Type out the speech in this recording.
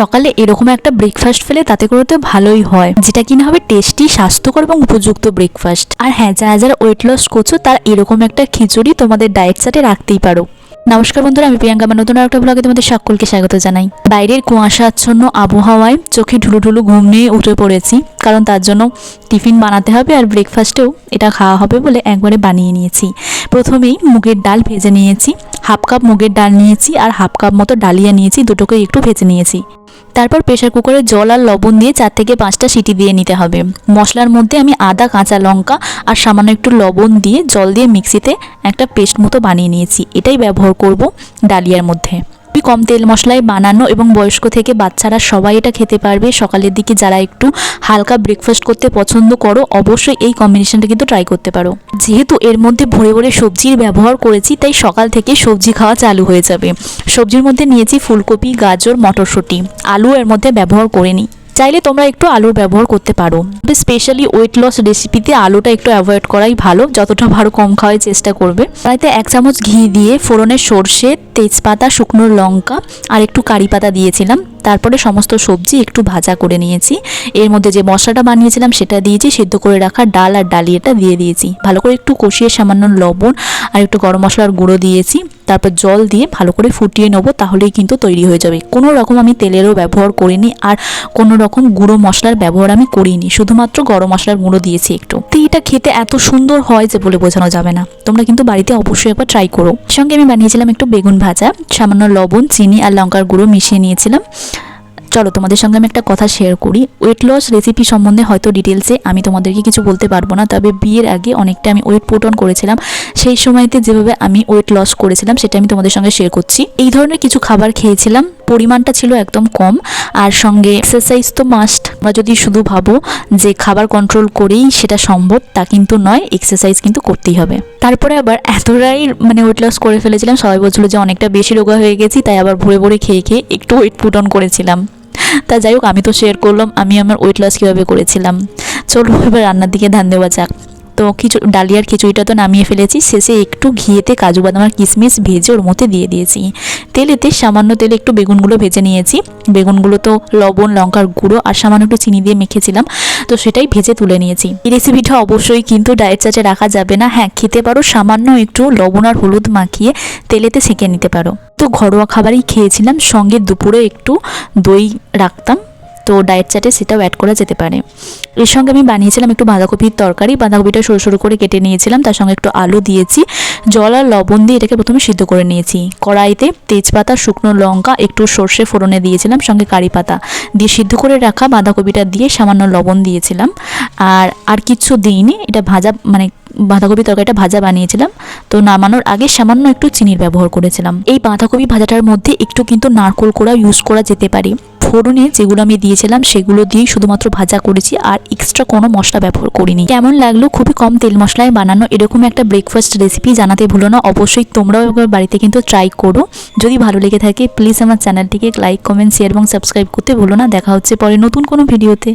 সকালে এরকম একটা ব্রেকফাস্ট ফেলে তাতে করে তো ভালোই হয়, যেটা কিনা হবে টেস্টি স্বাস্থ্যকর এবং উপযুক্ত ব্রেকফাস্ট আর হ্যাঁ যারা যারা ওয়েট লস করছ, তারা এরকম একটা খিচুড়ি তোমাদের ডায়েট চার্টে রাখতেই পারো। নমস্কার বন্ধুরা, আমি প্রিয়াঙ্কা আমার নতুন একটা ব্লগে তোমাদের সকলকে স্বাগত জানাই। বাইরের কুয়াশাচ্ছন্ন আবহাওয়ায় চোখে ঢুলু ঢুলু ঘুম নিয়ে উঠে পড়েছি, কারণ তার জন্য টিফিন বানাতে হবে আর ব্রেকফাস্টেও এটা খাওয়া হবে বলে একবারে বানিয়ে নিয়েছি। প্রথমেই মুগের ডাল ভেজে নিয়েছি। হাফ কাপ মুগের ডাল নিয়েছি আর হাফ কাপ মতো ডালিয়া নিয়েছি দুটোকে একটু ভেজে নিয়েছি। তারপর প্রেশার কুকারে জল আর লবণ দিয়ে চার থেকে পাঁচটা সিটি দিয়ে নিতে হবে। মশলার মধ্যে আমি আদা, কাঁচা লঙ্কা আর সামান্য একটু লবণ দিয়ে জল দিয়ে মিক্সিতে একটা পেস্ট মতো বানিয়ে নিয়েছি। এটাই ব্যবহার করব ডালিয়ার মধ্যে। কম তেল মশলায় বানানো এবং বয়স্ক থেকে বাচ্চারা সবাই এটা খেতে পারবে। সকালের দিকে যারা একটু হালকা ব্রেকফাস্ট করতে পছন্দ করো, অবশ্যই এই কম্বিনেশনটা কিন্তু ট্রাই করতে পারো। যেহেতু এর মধ্যে ভরে ভরে সবজির ব্যবহার করেছি, তাই সকাল থেকে সবজি খাওয়া চালু হয়ে যাবে। সবজির মধ্যে নিয়েছি ফুলকপি, গাজর, মটরশুঁটি। আলু এর মধ্যে ব্যবহার করিনি চাইলে তোমরা একটু আলুর ব্যবহার করতে পারো। তবে স্পেশালি ওয়েট লস রেসিপিতে আলুটা একটু অ্যাভয়েড করাই ভালো, যতটা ভালো কম খাওয়ার চেষ্টা করবে। তাইতে এক চামচ ঘি দিয়ে ফোড়নের সর্ষে, তেজপাতা, শুকনো লঙ্কা আর একটু কারি পাতা দিয়েছিলাম। তারপরে সমস্ত সবজি একটু ভাজা করে নিয়েছি। এর মধ্যে যে মশলাটা বানিয়েছিলাম সেটা দিয়েছি সিদ্ধ করে রাখা ডাল আর ডালিয়াটা দিয়ে দিয়েছি। ভালো করে একটু কষিয়ে সামান্য লবণ আর একটু গরম মশলার গুঁড়ো দিয়েছি। তারপর জল দিয়ে ভালো করে ফুটিয়ে নেব, তাহলেই কিন্তু তৈরি হয়ে যাবে। কোনো রকম আমি তেলেরও ব্যবহার করিনি আর কোনো রকম গুঁড়ো মশলার ব্যবহার আমি করিনি, শুধুমাত্র গরম মশলার গুঁড়ো দিয়েছি একটু। তো এটা খেতে এত সুন্দর হয় যে বলে বোঝানো যাবে না। তোমরা কিন্তু বাড়িতে অবশ্যই একবার ট্রাই করো। সঙ্গে আমি বানিয়েছিলাম একটু বেগুন ভাজা, সামান্য লবণ, চিনি আর লঙ্কার গুঁড়ো মিশিয়ে নিয়েছিলাম। চলো তোমাদের সঙ্গে আমি একটা কথা শেয়ার করি। ওয়েট লস রেসিপি সম্বন্ধে হয়তো ডিটেলসে আমি তোমাদেরকে কিছু বলতে পারব না, তবে বিয়ের আগে অনেকটা আমি ওয়েট পুট অন করেছিলাম। সেই সময়তে যেভাবে আমি ওয়েট লস করেছিলাম, সেটা আমি তোমাদের সঙ্গে শেয়ার করছি। এই ধরনের কিছু খাবার খেয়েছিলাম, পরিমাণটা ছিল একদম কম, আর সঙ্গে এক্সারসাইজ তো মাস্ট আমরা যদি শুধু ভাবো যে খাবার কন্ট্রোল করেই সেটা সম্ভব, তা কিন্তু নয় এক্সারসাইজ কিন্তু করতেই হবে। তারপরে আবার এতটাই মানে ওয়েট লস করে ফেলেছিলাম, সবাই বলছিল যে অনেকটা বেশি রোগা হয়ে গেছি, তাই আবার ভরে ভরে খেয়ে খেয়ে একটু ওয়েট পুট অন করেছিলাম। তা যাই হোক, আমি তো শেয়ার করলাম, আমি আমার ওয়েট লস কীভাবে করেছিলাম। চলো, এবার রান্নার দিকে ধান দেওয়া যাক। তো কিছু ডালিয়ার খিচুড়িটা তো নামিয়ে ফেলেছি। শেষে একটু ঘিয়েতে কাজু বাদাম আর কিশমিশ ভেজে ওর মধ্যে দিয়ে দিয়েছি। তেলেতে সামান্য তেলে একটু বেগুনগুলো ভেজে নিয়েছি। বেগুনগুলো তো লবণ, লঙ্কার গুঁড়ো আর সামান্য একটু চিনি দিয়ে মেখেছিলাম। তো সেটাই ভেজে তুলে নিয়েছি। এই রেসিপিটা অবশ্যই কিন্তু ডায়েট চার্টে রাখা যাবে না। হ্যাঁ খেতে পারো, সামান্য একটু লবণ আর হলুদ মাখিয়ে তেলেতে সেঁকে নিতে পারো। তো ঘরোয়া খাবারই খেয়েছিলাম। সঙ্গে দুপুরে একটু দই রাখতাম। তো ডায়েট চার্টে সেটাও অ্যাড করা যেতে পারে। এর সঙ্গে আমি বানিয়েছিলাম একটু বাঁধাকপির তরকারি। বাঁধাকপিটা সরু সরু করে কেটে নিয়েছিলাম। তার সঙ্গে একটু আলু দিয়েছি। জল আর লবণ দিয়ে এটাকে প্রথমে সিদ্ধ করে নিয়েছি। কড়াইতে তেজপাতা, শুকনো লঙ্কা, একটু সর্ষে ফোড়নে দিয়েছিলাম, সঙ্গে কারি পাতা। দিয়ে সিদ্ধ করে রাখা বাঁধাকপিটা দিয়ে সামান্য লবণ দিয়েছিলাম। আর আর কিছু দিইনি। এটা ভাজা মানে বাঁধাকপি তরকারিটা ভাজা বানিয়েছিলাম। তো নামানোর আগে সামান্য একটু চিনির ব্যবহার করেছিলাম। এই বাঁধাকপি ভাজাটার মধ্যে একটু কিন্তু নারকোল কোড়া ইউজ করা যেতে পারে। ফোড়নে যেগুলো আমি দিয়েছিলাম সেগুলো দিয়েই শুধুমাত্র ভাজা করেছি আর এক্সট্রা কোনো মশলা ব্যবহার করিনি। কেমন লাগল খুবই কম তেল মশলায় বানানো এরকম একটা ব্রেকফাস্ট রেসিপি জানাতে ভুলো না। অবশ্যই তোমরাও একবার বাড়িতে কিন্তু ট্রাই করো। যদি ভালো লেগে থাকে প্লিজ আমার চ্যানেলটিকে লাইক কমেন্ট শেয়ার এবং সাবস্ক্রাইব করতে ভুলো না। দেখা হচ্ছে পরে নতুন কোনো ভিডিওতে